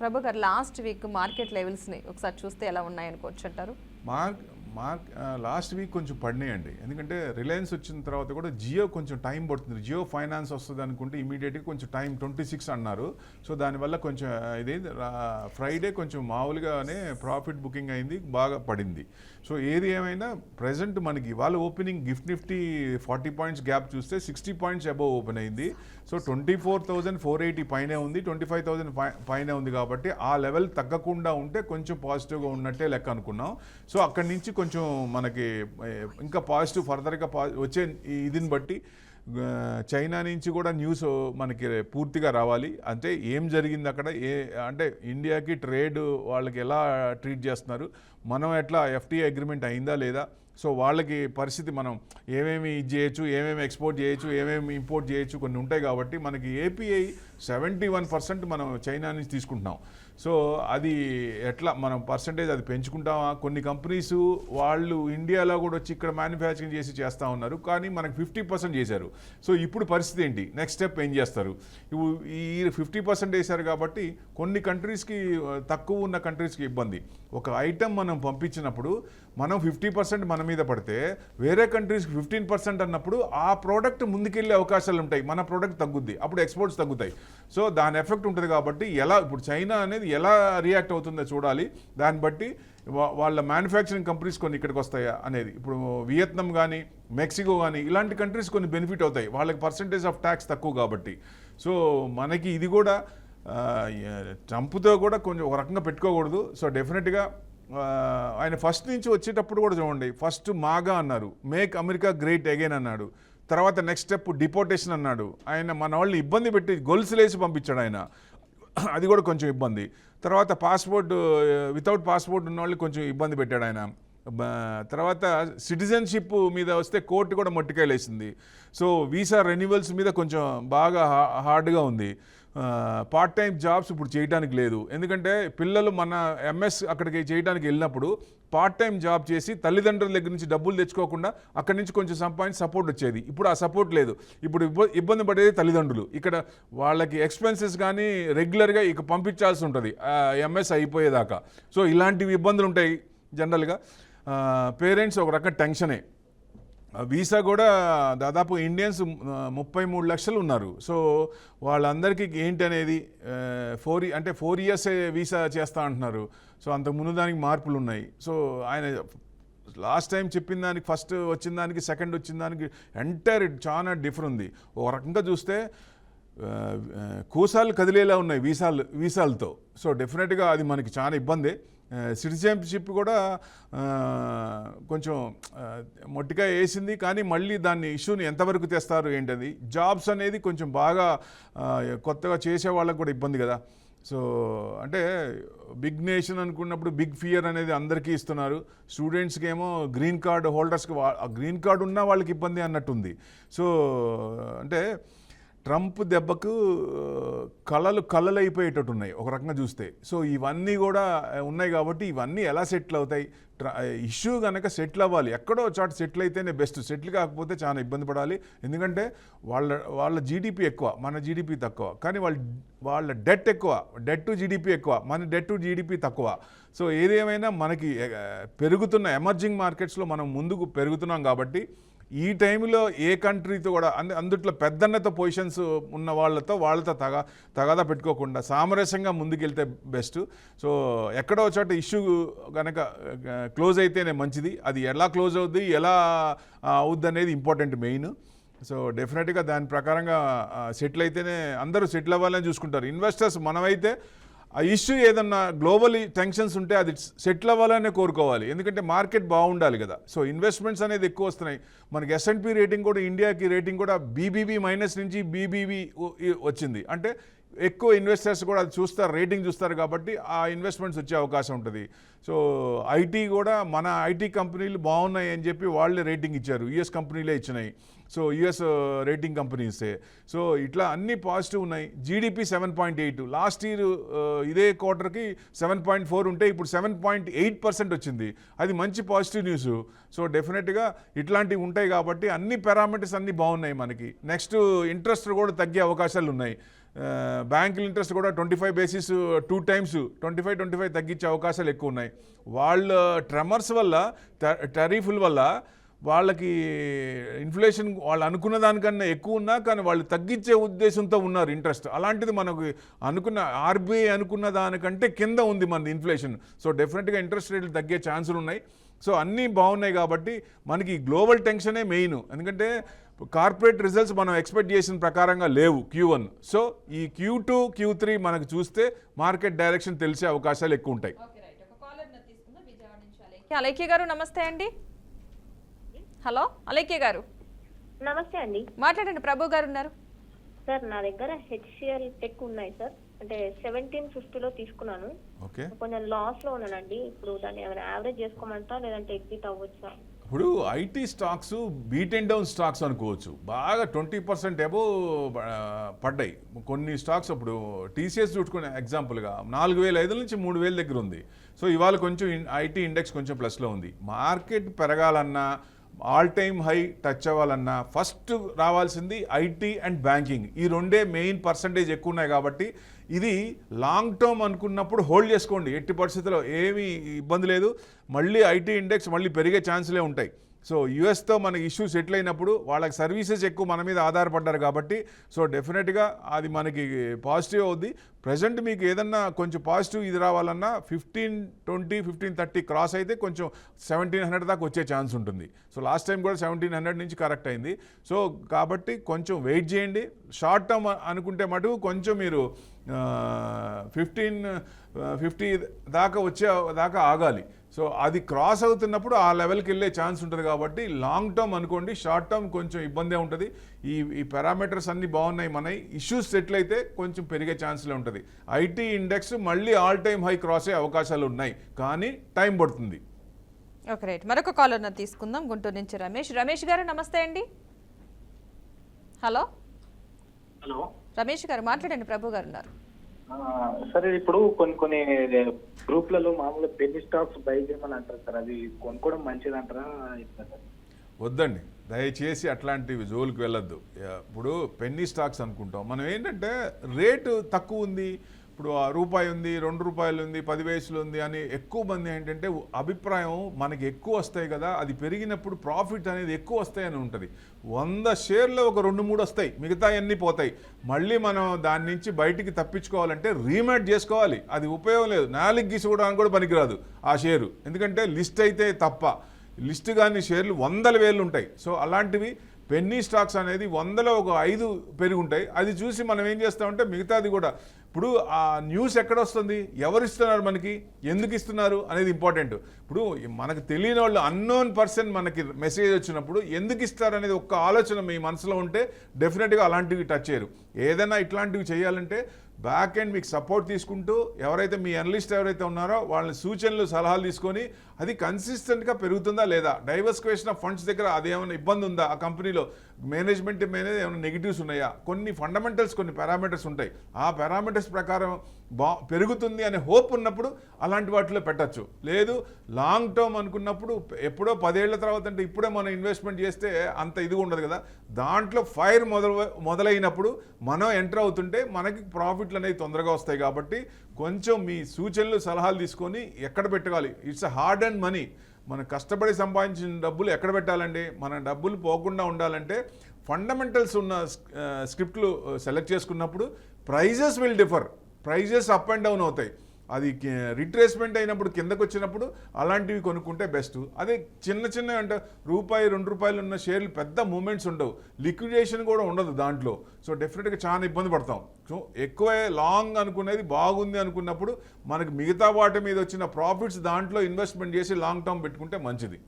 ప్రభు గారు last week market లెవెల్స్ని ఒకసారి చూస్తే ఎలా ఉన్నాయనుకోవచ్చు అంటారు? మార్క్ మార్క్ లాస్ట్ వీక్ కొంచెం పడినాయండి. ఎందుకంటే రిలయన్స్ వచ్చిన తర్వాత కూడా జియో కొంచెం టైం పడుతుంది. జియో ఫైనాన్స్ వస్తుంది అనుకుంటే ఇమీడియట్గా కొంచెం టైం ట్వంటీ సిక్స్ అన్నారు. సో దానివల్ల కొంచెం ఇది ఫ్రైడే కొంచెం మామూలుగానే ప్రాఫిట్ బుకింగ్ అయింది బాగా పడింది. సో ఏది ఏమైనా ప్రజెంట్ మనకి ఇవాళ opening Gift Nifty forty points gap చూస్తే సిక్స్టీ పాయింట్స్ అబవ్ ఓపెన్ అయింది. So twenty four thousand four eighty పైనే ఉంది ట్వంటీ ఫైవ్ థౌజండ్ పైనే ఉంది కాబట్టి ఆ లెవెల్ తగ్గకుండా ఉంటే కొంచెం పాజిటివ్గా ఉన్నట్టే లెక్క అనుకున్నాం. సో అక్కడి నుంచి కొంచెం మనకి ఇంకా పాజిటివ్ ఫర్దర్గా పా వచ్చే ఇదిని బట్టి చైనా నుంచి కూడా న్యూస్ మనకి పూర్తిగా రావాలి. అంటే ఏం జరిగింది అక్కడ? ఏ అంటే ఇండియాకి ట్రేడ్ వాళ్ళకి ఎలా ట్రీట్ చేస్తున్నారు? మనం ఎట్లా ఎఫ్టీఐ అగ్రిమెంట్ అయిందా లేదా? సో వాళ్ళకి పరిస్థితి మనం ఏమేమి ఇది చేయొచ్చు ఏమేమి ఎక్స్పోర్ట్ చేయొచ్చు ఏమేమి ఇంపోర్ట్ చేయొచ్చు కొన్ని ఉంటాయి కాబట్టి మనకి ఏపీఐ సెవెంటీ వన్ పర్సెంట్ మనం చైనా నుంచి తీసుకుంటున్నాం. సో అది ఎట్లా మనం పర్సంటేజ్ అది పెంచుకుంటామా? కొన్ని కంపెనీస్ వాళ్ళు ఇండియాలో కూడా వచ్చి ఇక్కడ మ్యానుఫ్యాక్చరింగ్ చేసి చేస్తూ ఉన్నారు. కానీ మనకి ఫిఫ్టీ పర్సెంట్ చేశారు. సో ఇప్పుడు పరిస్థితి ఏంటి? నెక్స్ట్ స్టెప్ ఏం చేస్తారు? ఇవి ఈ ఫిఫ్టీ పర్సెంట్ వేశారు కాబట్టి కొన్ని కంట్రీస్కి తక్కువ ఉన్న కంట్రీస్కి ఇబ్బంది. ఒక ఐటెం మనం పంపించినప్పుడు మనం ఫిఫ్టీ పర్సెంట్ మన మీద పడితే వేరే కంట్రీస్కి ఫిఫ్టీన్ పర్సెంట్ అన్నప్పుడు ఆ ప్రోడక్ట్ ముందుకెళ్ళే అవకాశాలు ఉంటాయి. మన ప్రోడక్ట్ తగ్గుద్ది. అప్పుడు ఎక్స్పోర్ట్స్ తగ్గుతాయి. సో దాని ఎఫెక్ట్ ఉంటుంది కాబట్టి ఎలా ఇప్పుడు చైనా అనేది ఎలా రియాక్ట్ అవుతుందో చూడాలి. దాన్ని బట్టి వాళ్ళ మ్యానుఫ్యాక్చరింగ్ కంపెనీస్ కొన్ని ఇక్కడికి వస్తాయా అనేది. ఇప్పుడు వియత్నాం కానీ మెక్సికో కానీ ఇలాంటి కంట్రీస్ కొన్ని బెనిఫిట్ అవుతాయి. వాళ్ళకి పర్సంటేజ్ ఆఫ్ ట్యాక్స్ తక్కువ కాబట్టి. సో మనకి ఇది కూడా ట్రంప్తో కూడా కొంచెం ఒక రకంగా పెట్టుకోకూడదు. సో డెఫినెట్గా ఆయన ఫస్ట్ నుంచి వచ్చేటప్పుడు కూడా చూడండి. ఫస్ట్ మాగా అన్నారు. మేక్ అమెరికా గ్రేట్ అగైన్ అన్నాడు. తర్వాత నెక్స్ట్ స్టెప్ డిపోర్టేషన్ అన్నాడు. ఆయన మన వాళ్ళని ఇబ్బంది పెట్టి గొలుసులేసి పంపించాడు ఆయన. అది కూడా కొంచెం ఇబ్బంది. తర్వాత పాస్పోర్ట్ వితౌట్ పాస్పోర్ట్ ఉన్న వాళ్ళు కొంచెం ఇబ్బంది పెట్టాడు ఆయన. తర్వాత సిటిజన్షిప్ మీద వస్తే కోర్టు కూడా మట్టికాయలేసింది. సో వీసా రెన్యువల్స్ మీద కొంచెం బాగా హా- హార్డ్గా ఉంది. పార్ట్ టైం జాబ్స్ ఇప్పుడు చేయడానికి లేదు. ఎందుకంటే పిల్లలు మన ఎంఎస్ అక్కడికి చేయడానికి వెళ్ళినప్పుడు పార్ట్ టైం జాబ్ చేసి తల్లిదండ్రుల దగ్గర నుంచి డబ్బులు తెచ్చుకోకుండా అక్కడి నుంచి కొంచెం సంపాదించి సపోర్ట్ వచ్చేది. ఇప్పుడు ఆ సపోర్ట్ లేదు. ఇప్పుడు ఇబ్బంది పడేది తల్లిదండ్రులు. ఇక్కడ వాళ్ళకి ఎక్స్పెన్సెస్ కానీ రెగ్యులర్గా ఇక పంపించాల్సి ఉంటుంది. ఎంఎస్ అయిపోయేదాకా. సో ఇలాంటివి ఇబ్బందులు ఉంటాయి జనరల్గా. పేరెంట్స్ ఒక రకం టెన్షనే. వీసా కూడా దాదాపు ఇండియన్స్ ముప్పై మూడు లక్షలు ఉన్నారు. సో వాళ్ళందరికీ ఏంటి అనేది ఫోర్ అంటే ఫోర్ ఇయర్స్ వీసా చేస్తా అంటున్నారు. సో అంతకు ముందు దానికి మార్పులు ఉన్నాయి సో ఆయన లాస్ట్ టైం చెప్పిన దానికి ఫస్ట్ వచ్చిన దానికి సెకండ్ వచ్చిన దానికి ఎంటైర్ చాలా డిఫర్ ఉంది ఒక రకంగా చూస్తే కూసాలు కదిలేలా ఉన్నాయి వీసాలు వీసాలతో. సో డెఫినెట్గా అది మనకి చాలా ఇబ్బంది. సిటిజన్షిప్ కూడా కొంచెం మొట్టిగా వేసింది. కానీ మళ్ళీ దాన్ని ఇష్యూని ఎంతవరకు తెస్తారు ఏంటది? జాబ్స్ అనేది కొంచెం బాగా కొత్తగా చేసే వాళ్ళకి కూడా ఇబ్బంది కదా. సో అంటే బిగ్ నేషన్ అనుకున్నప్పుడు బిగ్ ఫియర్ అనేది అందరికీ ఇస్తున్నారు. స్టూడెంట్స్కి ఏమో గ్రీన్ కార్డ్ హోల్డర్స్కి గ్రీన్ కార్డ్ ఉన్న వాళ్ళకి ఇబ్బంది అన్నట్టుంది. సో అంటే ట్రంప్ దెబ్బకు కళలు కళలైపోయేటట్టు ఉన్నాయి ఒక రకంగా చూస్తే. సో ఇవన్నీ కూడా ఉన్నాయి కాబట్టి ఇవన్నీ ఎలా సెటిల్ అవుతాయి? ఇష్యూ కనుక సెటిల్ అవ్వాలి. ఎక్కడో చాటు సెటిల్ అయితేనే బెస్ట్. సెటిల్ కాకపోతే చాలా ఇబ్బంది పడాలి. ఎందుకంటే వాళ్ళ వాళ్ళ జీడిపి ఎక్కువ మన జీడిపి తక్కువ. కానీ వాళ్ళ వాళ్ళ డెట్ ఎక్కువ. డెట్ టు జీడిపి ఎక్కువ. మన డెట్ టు జీడిపి తక్కువ. సో ఏదేమైనా మనకి పెరుగుతున్న ఎమర్జింగ్ మార్కెట్స్లో మనం ముందుకు పెరుగుతున్నాం కాబట్టి ఈ టైంలో ఏ కంట్రీతో కూడా అందు అందుట్లో పెద్దన్నత పొజిషన్స్ ఉన్న వాళ్ళతో వాళ్ళతో తగ తగాదా పెట్టుకోకుండా సామరస్యంగా ముందుకెళ్తే బెస్ట్ సో ఎక్కడో చోట ఇష్యూ కనుక క్లోజ్ అయితేనే మంచిది. అది ఎలా క్లోజ్ అవుద్ది ఎలా అవుద్ది అనేది ఇంపార్టెంట్ మెయిన్ సో డెఫినెట్గా దాని ప్రకారంగా సెటిల్ అయితేనే అందరూ సెటిల్ అవ్వాలని చూసుకుంటారు. ఇన్వెస్టర్స్ మనమైతే ఆ ఇష్యూ ఏదన్నా గ్లోబల్ టెన్షన్స్ ఉంటే అది సెటిల్ అవ్వాలనే కోరుకోవాలి. ఎందుకంటే మార్కెట్ బాగుండాలి కదా. సో ఇన్వెస్ట్మెంట్స్ అనేది ఎక్కువ వస్తున్నాయి. మనకి ఎస్ఎన్పి రేటింగ్ కూడా ఇండియాకి రేటింగ్ కూడా బీబీబీ మైనస్ నుంచి బీబీబీ వచ్చింది. అంటే ఎక్కువ ఇన్వెస్టర్స్ కూడా అది చూస్తారు రేటింగ్ చూస్తారు కాబట్టి ఆ ఇన్వెస్ట్మెంట్స్ వచ్చే అవకాశం ఉంటుంది. సో ఐటీ కూడా మన ఐటీ కంపెనీలు బాగున్నాయి అని చెప్పి వాళ్ళే రేటింగ్ ఇచ్చారు. యుఎస్ కంపెనీలే ఇచ్చినాయి. సో యుఎస్ రేటింగ్ కంపెనీసే సో ఇట్లా అన్ని పాజిటివ్ ఉన్నాయి. GDP seven point eight last year ఇదే క్వార్టర్కి సెవెన్ పాయింట్ ఫోర్ ఉంటే ఇప్పుడు సెవెన్ పాయింట్ ఎయిట్ పర్సెంట్ వచ్చింది. అది మంచి పాజిటివ్ న్యూస్ సో డెఫినెట్గా ఇట్లాంటివి ఉంటాయి కాబట్టి అన్ని పారామీటర్స్ అన్నీ బాగున్నాయి మనకి. నెక్స్ట్ ఇంట్రెస్ట్ కూడా తగ్గే అవకాశాలు ఉన్నాయి. బ్యాంకుల ఇంట్రెస్ట్ కూడా twenty five basis two times twenty five twenty five తగ్గించే అవకాశాలు ఎక్కువ ఉన్నాయి. వాళ్ళ ట్రెమర్స్ వల్ల టరీఫుల వల్ల వాళ్ళకి ఇన్ఫ్లేషన్ వాళ్ళు అనుకున్న దానికన్నా ఎక్కువ ఉన్నా కానీ వాళ్ళు తగ్గించే ఉద్దేశంతో ఉన్నారు ఇంట్రెస్ట్ అలాంటిది మనకు అనుకున్న ఆర్బీఐ అనుకున్న దానికంటే కింద ఉంది మన ఇన్ఫ్లేషన్ సో డెఫినెట్గా ఇంట్రెస్ట్ రేట్లు తగ్గే ఛాన్సులు ఉన్నాయి. సో అన్నీ బాగున్నాయి కాబట్టి మనకి గ్లోబల్ టెన్షనే మెయిన్ ఎందుకంటే కార్పొరేట్ రిజల్ట్స్ మనం ఎక్స్పెక్ట్ చేసిన ప్రకారంగా లేవు క్యూ వన్. సో ఈ క్యూ టూ క్యూ త్రీ మనకు చూస్తే మార్కెట్ డైరెక్షన్ తెలిసే అవకాశాలు ఎక్కువ ఉంటాయి. అలైక్య గారు నమస్తే అండి. హలో అలైక్య గారు. నమస్తే అండి. మాట్లాడండి ప్రభు గారు ఉన్నారు. సార్ నా దగ్గర హెచ్సిఎల్ టెక్ ఉన్నాయి సార్. అంటే సెవెంటీన్ ఫిఫ్టీలో తీసుకున్నాను. ఓకే. కొంచెం లాస్లో ఉన్నానండి. ఇప్పుడు దాన్ని ఏమైనా యావరేజ్ చేసుకోమంటా లేదంటే ఎగ్జిట్ అవ్వచ్చా? ఇప్పుడు IT stocks beaten down stocks అనుకోవచ్చు. బాగా ట్వంటీ పర్సెంట్ ఎబో పడ్డాయి. కొన్ని స్టాక్స్ అప్పుడు టీసీఎస్ చూసుకునే ఎగ్జాంపుల్గా నాలుగు వేల ఐదు నుంచి మూడు వేల దగ్గర ఉంది. సో ఇవాళ కొంచెం ఐటీ ఇండెక్స్ కొంచెం ప్లస్లో ఉంది. మార్కెట్ పెరగాలన్నా ఆల్ టైమ్ హై టచ్ అవ్వాలన్నా ఫస్ట్ రావాల్సింది ఐటీ అండ్ బ్యాంకింగ్ ఈ రెండే మెయిన్ పర్సంటేజ్ ఎక్కువ ఉన్నాయి కాబట్టి ఇది లాంగ్ టర్మ్ అనుకున్నప్పుడు హోల్డ్ చేసుకోండి. ఎట్టి పరిస్థితుల్లో ఏమీ ఇబ్బంది లేదు. మళ్ళీ ఐటీ ఇండెక్స్ మళ్ళీ పెరిగే ఛాన్సులే ఉంటాయి. సో యుఎస్తో మనకి ఇష్యూ సెటిల్ అయినప్పుడు వాళ్ళకి సర్వీసెస్ ఎక్కువ మన మీద ఆధారపడ్డారు కాబట్టి సో డెఫినెట్గా అది మనకి పాజిటివ్ అవుద్ది. ప్రజెంట్ మీకు ఏదన్నా కొంచెం పాజిటివ్ ఇది రావాలన్నా fifteen twenty fifteen thirty cross అయితే కొంచెం సెవెంటీన్ హండ్రెడ్ దాకా వచ్చే ఛాన్స్ ఉంటుంది. సో లాస్ట్ టైం కూడా సెవెంటీన్ హండ్రెడ్ నుంచి కరెక్ట్ అయింది. సో కాబట్టి కొంచెం వెయిట్ చేయండి. షార్ట్ టర్మ్ అనుకుంటే మటుకు కొంచెం మీరు ఫిఫ్టీన్ ఫిఫ్టీ దాకా వచ్చే దాకా ఆగాలి. సో అది క్రాస్ అవుతున్నప్పుడు ఆ లెవెల్కి వెళ్ళే ఛాన్స్ ఉంటుంది కాబట్టి లాంగ్ టర్మ్ అనుకోండి షార్ట్ టర్మ్ కొంచెం ఇబ్బందే ఉంటుంది. ఈ ఈ పారామీటర్స్ అన్నీ బాగున్నాయి మనవి ఇష్యూస్ సెటిల్ అయితే కొంచెం పెరిగే ఛాన్స్లే ఉంటుంది. ఐటీ ఇండెక్స్ మళ్ళీ ఆల్ టైమ్ హై క్రాస్ అయ్యే అవకాశాలు ఉన్నాయి. కానీ టైం పడుతుంది. Okay right. మరొక కాలర్ తీసుకుందాం. గుంటూరు నుంచి రమేష్. రమేష్ గారు నమస్తే అండి. హలో? హలో. రమేష్ గారు మాట్లాడండి. ప్రభు గారు ఉన్నారు. సరే ఇప్పుడు కొన్ని కొన్ని గ్రూప్లలో మామూలుగా పెన్ని స్టాక్స్ బై చేయమని అంటారు సార్. అది కొనుక్కోవడం మంచిది అంటారా వద్దండి. దయచేసి అట్లాంటివి జోలికి వెళ్ళొద్దు. ఇప్పుడు పెన్నీ స్టాక్స్ అనుకుంటాం. మనం ఏంటంటే రేటు తక్కువ ఉంది. ఇప్పుడు ఆ రూపాయి ఉంది రెండు రూపాయలు ఉంది పది వయసులు ఉంది అని ఎక్కువ మంది ఏంటంటే అభిప్రాయం మనకి ఎక్కువ వస్తాయి కదా అది పెరిగినప్పుడు ప్రాఫిట్ అనేది ఎక్కువ వస్తాయని ఉంటుంది. వంద షేర్లు ఒక రెండు మూడు వస్తాయి మిగతా అన్నీ పోతాయి. మళ్ళీ మనం దాని నుంచి బయటికి తప్పించుకోవాలంటే రీమేట్ చేసుకోవాలి. అది ఉపయోగం లేదు. నాలుగు గీసుకోవడానికి కూడా పనికిరాదు ఆ షేరు. ఎందుకంటే లిస్ట్ అయితే తప్ప. లిస్ట్ కానీ షేర్లు వందల వేలు ఉంటాయి. సో అలాంటివి పెన్నీ స్టాక్స్ అనేది వందలో ఒక ఐదు పెరుగుంటాయి అది చూసి మనం ఏం చేస్తామంటే మిగతాది కూడా ఇప్పుడు ఆ న్యూస్ ఎక్కడ వస్తుంది ఎవరు ఇస్తున్నారు మనకి? ఎందుకు ఇస్తున్నారు అనేది ఇంపార్టెంట్. ఇప్పుడు మనకు తెలియని వాళ్ళు అన్నోన్ పర్సన్ మనకి మెసేజ్ వచ్చినప్పుడు ఎందుకు ఇస్తారు అనేది ఒక్క ఆలోచన మీ మనసులో ఉంటే డెఫినెట్గా అలాంటివి టచ్ చేయరు. ఏదైనా ఇట్లాంటివి చేయాలంటే బ్యాక్ అండ్ మీకు సపోర్ట్ తీసుకుంటూ ఎవరైతే మీ అనలిస్ట్ ఎవరైతే ఉన్నారో వాళ్ళని సూచనలు సలహాలు తీసుకొని అది కన్సిస్టెంట్గా పెరుగుతుందా లేదా? డైవర్సిఫికేషన్ ఆఫ్ ఫండ్స్ దగ్గర అది ఏమైనా ఇబ్బంది ఉందా? ఆ కంపెనీలో మేనేజ్మెంట్ మీద ఏమైనా నెగిటివ్స్ ఉన్నాయా? కొన్ని ఫండమెంటల్స్ కొన్ని పారామీటర్స్ ఉంటాయి. ఆ పారామీటర్స్ ప్రకారం బా పెరుగుతుంది అనే హోప్ ఉన్నప్పుడు అలాంటి వాటిలో పెట్టచ్చు. లేదు లాంగ్ టర్మ్ అనుకున్నప్పుడు ఎప్పుడో పదేళ్ళ తర్వాత అంటే ఇప్పుడే మనం ఇన్వెస్ట్మెంట్ చేస్తే అంత ఇదిగా ఉండదు కదా. దాంట్లో ఫైర్ మొదలు మొదలైనప్పుడు మనం ఎంటర్ అవుతుంటే మనకి ప్రాఫిట్ ప్రాఫిట్లు అనేవి తొందరగా వస్తాయి కాబట్టి కొంచెం మీ సూచనలు సలహాలు తీసుకొని ఎక్కడ పెట్టుకోవాలి? It's hard earned money. మనం కష్టపడి సంపాదించిన డబ్బులు ఎక్కడ పెట్టాలండి? మన డబ్బులు పోకుండా ఉండాలంటే ఫండమెంటల్స్ ఉన్న స్క్రిప్ట్లు సెలెక్ట్ చేసుకున్నప్పుడు prices will differ. Prices up and down అవుతాయి. అది రిట్రేస్మెంట్ అయినప్పుడు కిందకు వచ్చినప్పుడు అలాంటివి కొనుక్కుంటే బెస్ట్ అదే చిన్న చిన్న అంటే రూపాయి రెండు రూపాయలు ఉన్న షేర్లు పెద్ద మూమెంట్స్ ఉండవు. లిక్విడేషన్ కూడా ఉండదు దాంట్లో. సో డెఫినెట్గా చాలా ఇబ్బంది పడతాం. సో ఎక్కువ లాంగ్ అనుకునేది బాగుంది అనుకున్నప్పుడు మనకి మిగతా వాటి మీద వచ్చిన ప్రాఫిట్స్ దాంట్లో ఇన్వెస్ట్మెంట్ చేసి లాంగ్ టర్మ్ పెట్టుకుంటే మంచిది.